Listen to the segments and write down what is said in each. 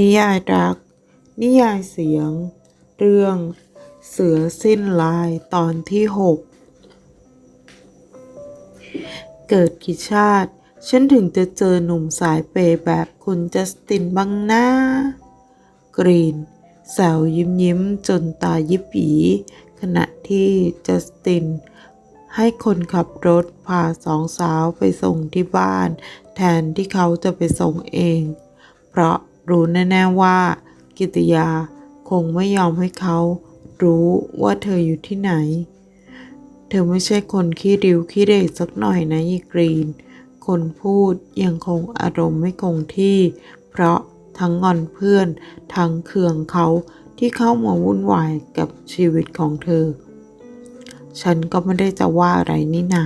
นิยายรัก นิยายเสียง เรื่อง เสือสิ้นลายตอนที่หกเกิดกี่ชาติ ฉันถึงจะเจอหนุ่มสายเปยแบบคุณจัสตินบ้างนะ กรีนแซวยิ้มยิ้มจนตายิบหยีขณะที่จัสติน ให้คนขับรถพาสองสาวไปส่งที่บ้าน แทนที่เขาจะไปส่งเอง เพราะ รู้แน่ๆว่า กิติยาคงไม่ยอมให้เขารู้ว่าเธออยู่ที่ไหน เธอไม่ใช่คนขี้ริ้วขี้เรสักหน่อยนะยีกรีน คนพูดยังคงอารมณ์ไม่คงที่ เพราะทั้งงอนเพื่อน ทั้งเคืองเขาที่เข้ามาวุ่นวายกับชีวิตของเธอ ฉันก็ไม่ได้จะว่าอะไรนี่นา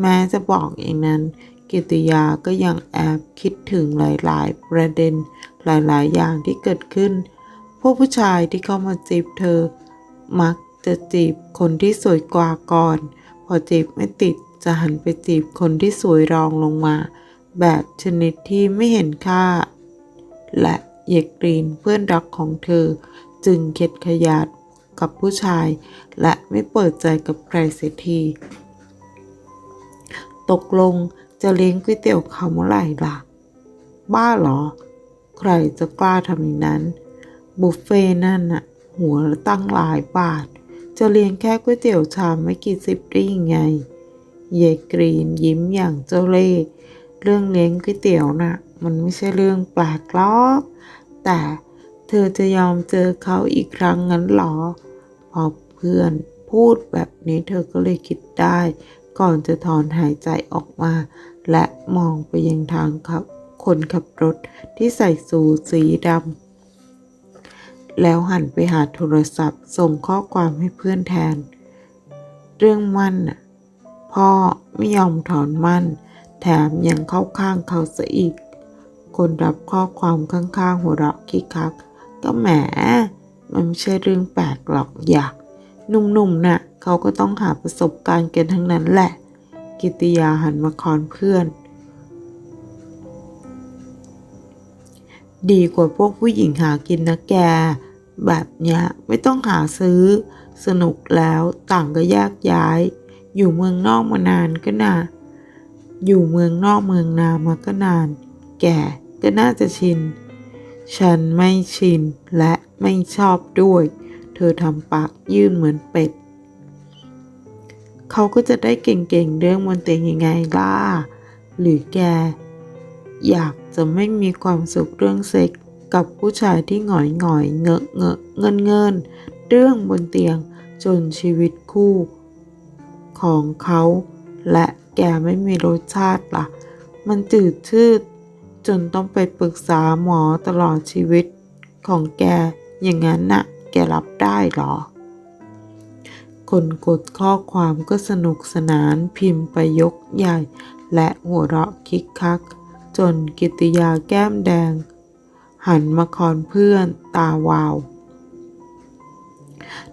แม้จะบอกอย่างนั้น กิติยาก็ยังแอบคิดถึงหลาย ๆ ประเด็นหลาย ๆ อย่างที่เกิดขึ้น พวกผู้ชายที่เข้ามาจีบเธอ มักจะจีบคนที่สวยกว่าก่อน พอจีบไม่ติดจะหันไปจีบคนที่สวยรองลงมา แบบชนิดที่ไม่เห็นค่า และเยกรีนเพื่อนรักของเธอ จึงเข็ดขยาดกับผู้ชาย และไม่เปิดใจกับใครเสียที ตกลง จะเลี้ยงก๋วยเตี๋ยวเขาเมื่อไหร่ล่ะ บ้าเหรอ ใครจะกล้าทำอย่างนั้น บุฟเฟ่นั่นน่ะ หัวละตั้งหลายบาท จะเลี้ยงแค่ก๋วยเตี๋ยวชามไม่กี่สิบได้ยังไงเยายกรีนยิ้มอย่างเจ้าเล่ห์เรื่องเลี้ยงก๋วยเตี๋ยวน่ะ มันไม่ใช่เรื่องแปลกหรอก แต่เธอจะยอมเจอเขาอีกครั้งงั้นหรอ พอเพื่อนพูดแบบนี้เธอก็เลยคิดได้ ก่อนจะถอนหายใจออกมา และมองไปยังทางขับ คนขับรถที่ใส่สูทสีดำแล้วหันไปหาโทรศัพท์ ส่งข้อความให้เพื่อนแทน เรื่องมั่นพ่อไม่ยอมถอนมั่น แถมยังเข้าข้างเขาซะอีก คนรับข้อความข้างๆหัวเราะคิกคัก ก็แหม มันไม่ใช่เรื่องแปลกหรอกอยากหนุ่มๆน่ะเขาก็ต้องหาประสบการณ์กันทั้งนั้นแหละ กิติยาหันมาคอนเพื่อน ดีกว่าพวกผู้หญิงหากินนะแก แบบเนี้ยไม่ต้องหาซื้อ สนุกแล้วต่างก็แยกย้าย อยู่เมืองนอกมานานก็นาอยู่เมืองนอกเมืองนามาก็นาน แกก็น่าจะชิน ฉันไม่ชินและไม่ชอบด้วย เธอทำปากยื่นเหมือนเป็ด เขาก็จะได้เก่งๆเรื่องบนเตียงยังไงล่ะ หรือแก อยากจะไม่มีความสุขเรื่องเซ็กกับผู้ชายที่หงอยหงอยเงอะเงอะเงินเงินเรื่องบนเตียงจนชีวิตคู่ของเขา และแกไม่มีรสชาติล่ะ มันจืดชืด จนต้องไปปรึกษาหมอตลอดชีวิตของแกอย่างนั้นน่ะ แกรับได้หรอ คนกดข้อความก็สนุกสนานพิมพ์ไปยกใหญ่ และหัวเราะคิกคัก จนกิติยาแก้มแดง หันมาคอนเพื่อนตาวาว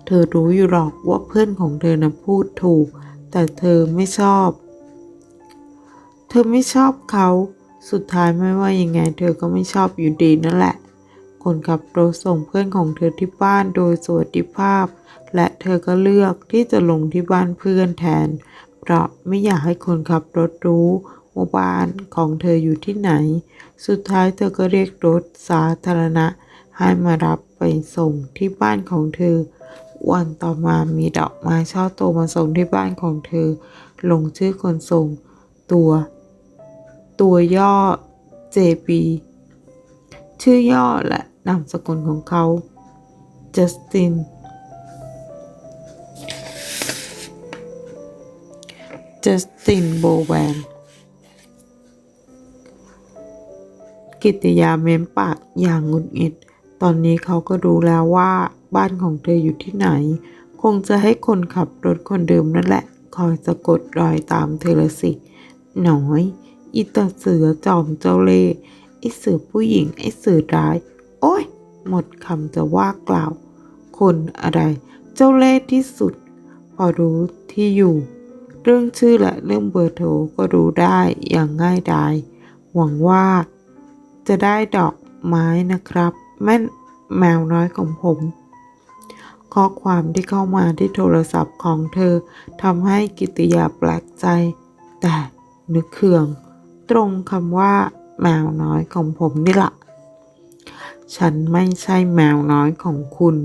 เธอรู้อยู่หรอกว่าเพื่อนของเธอนะพูดถูก แต่เธอไม่ชอบ เธอไม่ชอบเขาสุดท้ายไม่ว่ายังไง เธอก็ไม่ชอบอยู่ดีนั่นแหละ คนขับรถส่งเพื่อนของเธอที่บ้านโดยสวัสดิภาพ และเธอก็เลือกที่จะลงที่บ้านเพื่อนแทน เพราะไม่อยากให้คนขับรถรู้ว่าบ้านของเธออยู่ที่ไหน สุดท้ายเธอก็เรียกรถสาธารณะ ให้มารับไปส่งที่บ้านของเธอ วันต่อมามีดอกไม้ช่อโตมาส่งที่บ้านของเธอ ลงชื่อคนส่ง ตัว ตัวย่อ JB ชื่อย่อและนามสกุลของเขา Justin จสตินโบแวน กิติยาเม้มปากอย่างงุดหงิด ตอนนี้เขาก็รู้แล้วว่าบ้านของเธออยู่ที่ไหน คงจะให้คนขับรถคนเดิมนั่นแหละ คอยสะกดรอยตามเธอละสิ หน่อย อีตาเสือจอมเจ้าเล่ห์ไอเสือผู้หญิงไอเสือร้าย โอ้ย หมดคำจะว่ากล่าว คนอะไร เจ้าเล่ห์ที่สุด พอรู้ที่อยู่ เรื่องชื่อและเรื่องเบอร์โทรก็รู้ได้อย่างง่ายดาย หวังว่า จะได้ดอกไม้นะครับ แม่แมวน้อยของผม ข้อความที่เข้ามาที่โทรศัพท์ของเธอทำให้กิติยาแปลกใจ แต่นึกเคือง ตรงคำว่า แมวน้อยของผมนี่ละฉันไม่ใช่แมวน้อยของคุณ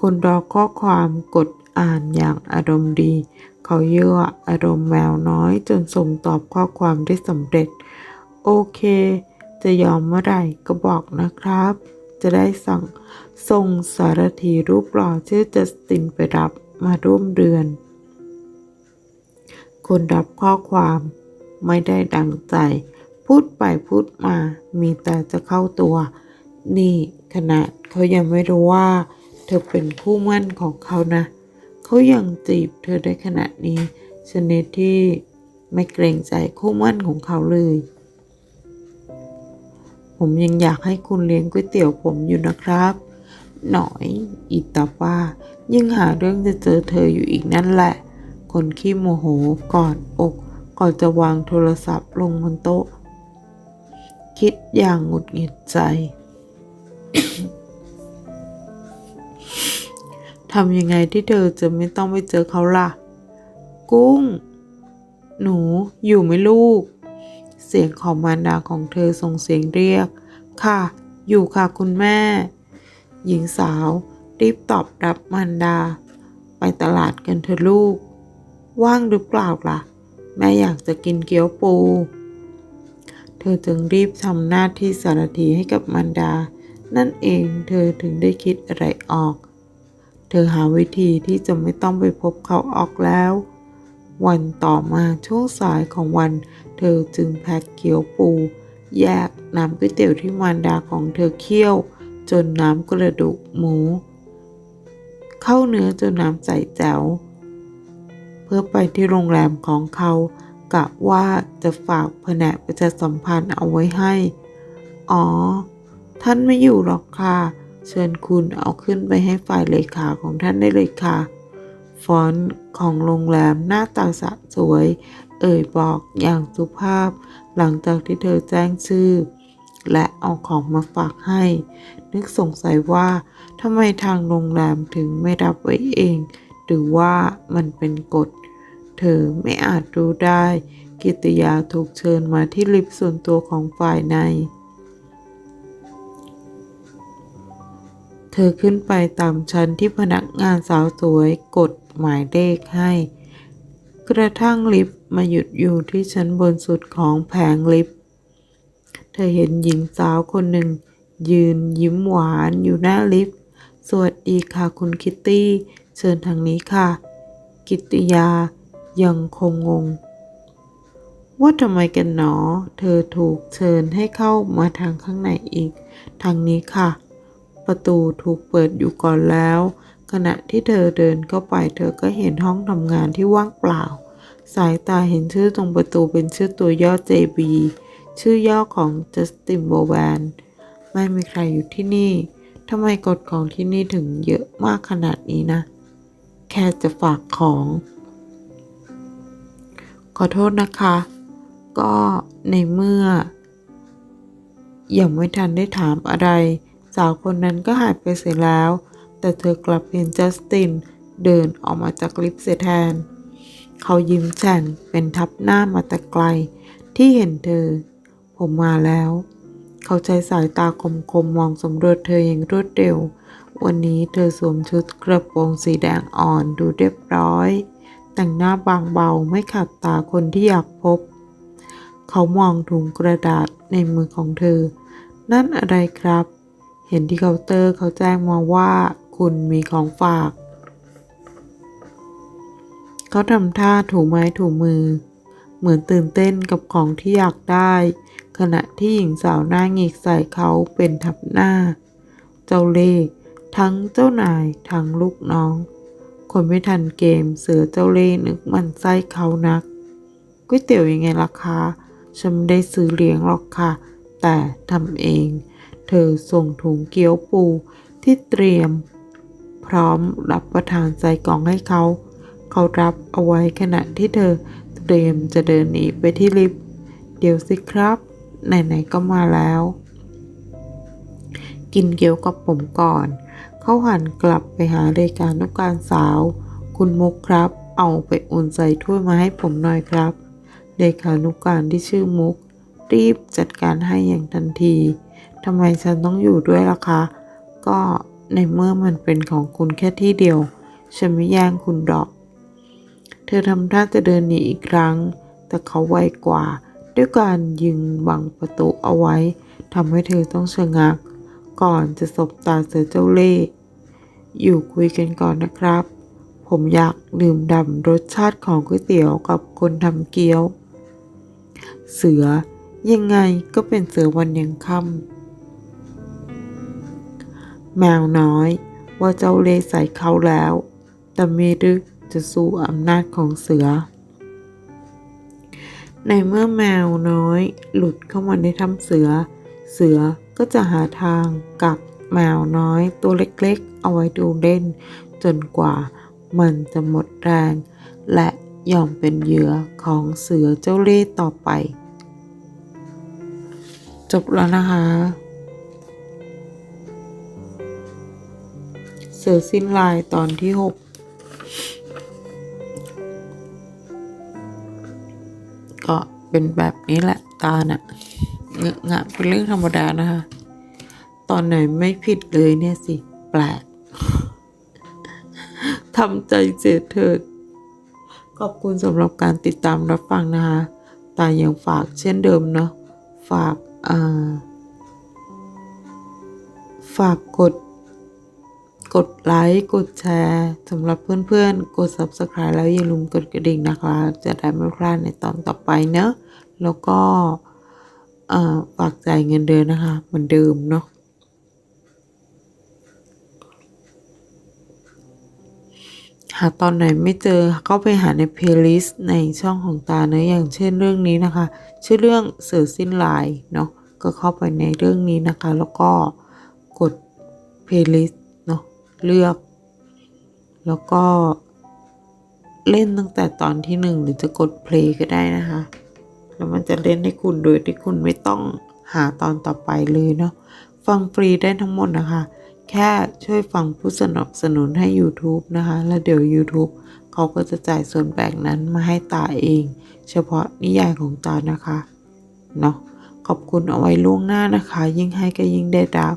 คนรอข้อความกดอ่านอย่างอารมณ์ดี เขาเยื่ออารมณ์แมวน้อยจนส่งตอบข้อความได้สำเร็จ โอเค จะยอมเมื่อไหร่ก็บอกนะครับ จะได้สั่งส่งสารถีรูปหล่อชื่อจัสตินไปรับมาร่วมเดือน คนรับข้อความไม่ได้ดังใจ พูดไปพูดมา มีแต่จะเข้าตัว นี่ขนาดเขายังไม่รู้ว่า เธอเป็นคู่มั่นของเขานะ เขายังจีบเธอได้ขนาดนี้ ชนิดที่ไม่เกรงใจคู่มั่นของเขาเลย ผมยังอยากให้คุณเลี้ยงก๋วยเตี๋ยวผมอยู่นะครับ หน่อยอีตาป้า ยิ่งหาเรื่องจะเจอเธออยู่อีกนั่นแหละ คนขี้โมโหกอดอกก่อนจะวางโทรศัพท์ลงบนโต๊ะ คิดอย่างหงุดหงิดใจ ทำยังไงที่เธอจะไม่ต้องไปเจอเขาล่ะ กุ้ง หนูอยู่ไหมลูก เสียงของมารดาของเธอส่งเสียงเรียก ค่ะ อยู่ค่ะคุณแม่ หญิงสาวรีบตอบรับมารดา ไปตลาดกันเถอะลูก ว่างหรือเปล่าล่ะ แม่อยากจะกินเกี๊ยวปู เธอจึงรีบทำหน้าที่สารถีให้กับมารดา นั่นเองเธอถึงได้คิดอะไรออก ธอหาวิธีที่จะไม่ต้องไปพบเขาออกแล้ว วันต่อมาช่วงสายของวัน เธอจึงแพ็คเกี๊ยวปู แยกน้ำก๋วยเตี๋ยวที่มารดาของเธอเคี่ยว จนน้ำกระดูกหมู เข้าเนื้อจนน้ำใสแจ๋วเพื่อไปที่โรงแรมของเขากะว่าจะฝากแผนกประชาสัมพันธ์เอาไว้ให้ อ๋อ ท่านไม่อยู่หรอกค่ะ เชิญคุณเอาขึ้นไปให้ฝ่ายเลขาของท่านได้เลยค่ะ ฟอนต์ของโรงแรมหน้าตาสะสวย เอ่ยบอกอย่างสุภาพ หลังจากที่เธอแจ้งชื่อ และเอาของมาฝากให้ นึกสงสัยว่าทำไมทางโรงแรมถึงไม่รับไว้เอง หรือว่ามันเป็นกฎ เธอไม่อาจรู้ได้ กิตยาถูกเชิญมาที่ลิฟต์ส่วนตัวของฝ่ายใน เธอขึ้นไปตามชั้นที่พนักงานสาวสวยกดหมายเลขให้ กระทั่งลิฟต์มาหยุดอยู่ที่ชั้นบนสุดของแผงลิฟต์ เธอเห็นหญิงสาวคนหนึ่ง ยืนยิ้มหวานอยู่หน้าลิฟต์ สวัสดีค่ะคุณคิตตี้ เชิญทางนี้ค่ะ กิตติยายังคงงง ว่าทำไมกันหนอ เธอถูกเชิญให้เข้ามาทางข้างในอีก ทางนี้ค่ะ ประตูถูกเปิดอยู่ก่อนแล้ว ขณะที่เธอเดินเข้าไปเธอก็เห็นห้องทำงานที่ว่างเปล่า สายตาเห็นชื่อตรงประตูเป็นชื่อตัวย่อ JB ชื่อย่อของ Justin b o w a n ไม่มีใครอยู่ที่นี่ทำไมกฎของที่นี่ถึงเยอะมากขนาดนี้นะ แค่จะฝากของ ขอโทษนะคะ ก็ในเมื่อ ยังไม่ทันได้ถามอะไร สาวคนนั้นก็หายไปเสียแล้ว แต่เธอกลับเห็นจัสตินเดินออกมาจากลิฟต์เสียแทน เขายิ้มแฉ่งเป็นทับหน้ามาแต่ไกล ที่เห็นเธอ ผมมาแล้ว เขาใช้สายตาคมๆมมองสำรวจเธออย่างรวดเร็ว วันนี้เธอสวมชุดกระโปรงสีแดงอ่อนดูเรียบร้อย แต่งหน้าบางเบาไม่ขัดตาคนที่อยากพบ เขามองถุงกระดาษในมือของเธอ นั่นอะไรครับ เห็นที่เคาน์เตอร์เขาแจ้งมาว่าคุณมีของฝาก เขาทำท่าถูไม้ถูมือ เหมือนตื่นเต้นกับของที่อยากได้ ขณะที่หญิงสาวหน้าหงิกใส่เขาเป็นทับหน้า เจ้าเล่ห์ทั้งเจ้านายทั้งลูกน้อง คนไม่ทันเกมเสือเจ้าเล่ห์นึกมันไส้เขานักก๋วยเตี๋ยวยังไงล่ะคะ ฉันไม่ได้ซื้อเลี้ยงหรอกค่ะ แต่ทำเอง เธอส่งถุงเกี๊ยวปูที่เตรียม พร้อมรับประทานใส่กล่องให้เขา เขารับเอาไว้ขณะที่เธอเตรียมจะเดินหนีไปที่ลิฟต์เดี๋ยวสิครับ ไหนๆก็มาแล้ว กินเกี๊ยวกับผมก่อน เขาหันกลับไปหาเลขานุการสาว คุณมุกครับ เอาไปอุ่นใส่ถ้วยมาให้ผมหน่อยครับเลขานุการที่ชื่อมุก รีบจัดการให้อย่างทันที ทำไมฉันต้องอยู่ด้วยล่ะคะ ก็ในเมื่อมันเป็นของคุณแค่ที่เดียว ฉันไม่แย่งคุณดอก เธอทำท่าจะเดินหนีอีกครั้ง แต่เขาไวกว่า ด้วยการยิงบังประตูเอาไว้ทำให้เธอต้องชะงัก ก่อนจะสบตาเสือเจ้าเล่ห์อยู่คุยกันก่อนนะครับ ผมอยากดื่มด่ำรสชาติของก๋วยเตี๋ยวกับคนทำเกี๊ยว เสือยังไงก็เป็นเสือวันยังค่ำ แมวน้อย ว่าเจ้าเล่ใส่เขาแล้ว แต่เมรึกจะสู้อำนาจของเสือ ในเมื่อแมวน้อย หลุดเข้ามาในถ้ำเสือ เสือก็จะหาทางกักแมวน้อยตัวเล็กๆ เอาไว้ดูเล่น จนกว่ามันจะหมดแรง และยอมเป็นเหยื่อของเสือเจ้าเล่ต่อไป จบแล้วนะคะ สือสิ้นลายตอนที่หกก็เป็นแบบนี้แหละตาน่ะเงอะงะเป็นเรื่องธรรมดานะคะ ตอนไหนไม่ผิดเลยเนี่ยสิ แปลกทำใจเสียเถิด ขอบคุณสำหรับการติดตามรับฟังนะคะ ตายังฝากเช่นเดิมเนาะ ฝาก อ่า ฝากกด กดไลค์กดแชร์สำหรับเพื่อนๆ กด Subscribe แล้วอย่าลืมกดกระดิ่งนะคะ จะได้ไม่พลาดในตอนต่อไปเนอะแล้วก็ฝากจ่ายเงินเดือนนะคะ เหมือนเดิมเนาะหาตอนไหนไม่เจอก็ไปหาในเพลย์ลิสต์ในช่องของตาเนะอย่างเช่นเรื่องนี้นะคะ ชื่อเรื่องเสือสิ้นลายเนาะก็เข้าไปในเรื่องนี้นะคะ แล้วก็กดเพลย์ลิสต์ เลือก แล้วก็เล่นตั้งแต่ตอนที่หนึ่งหรือจะกดเพลย์ก็ได้นะคะ แล้วมันจะเล่นให้คุณโดยที่คุณไม่ต้องหาตอนต่อไปเลยเนาะ ฟังฟรีได้ทั้งหมดนะคะ แค่ช่วยฟังผู้สนับสนุนให้ YouTube นะคะ แล้วเดี๋ยว YouTube เขาก็จะจ่ายส่วนแบ่งนั้นมาให้ตาเอง เฉพาะนิยายของตานะคะ เนาะ ขอบคุณเอาไว้ล่วงหน้านะคะ ยิ่งให้ก็ยิ่งได้รับ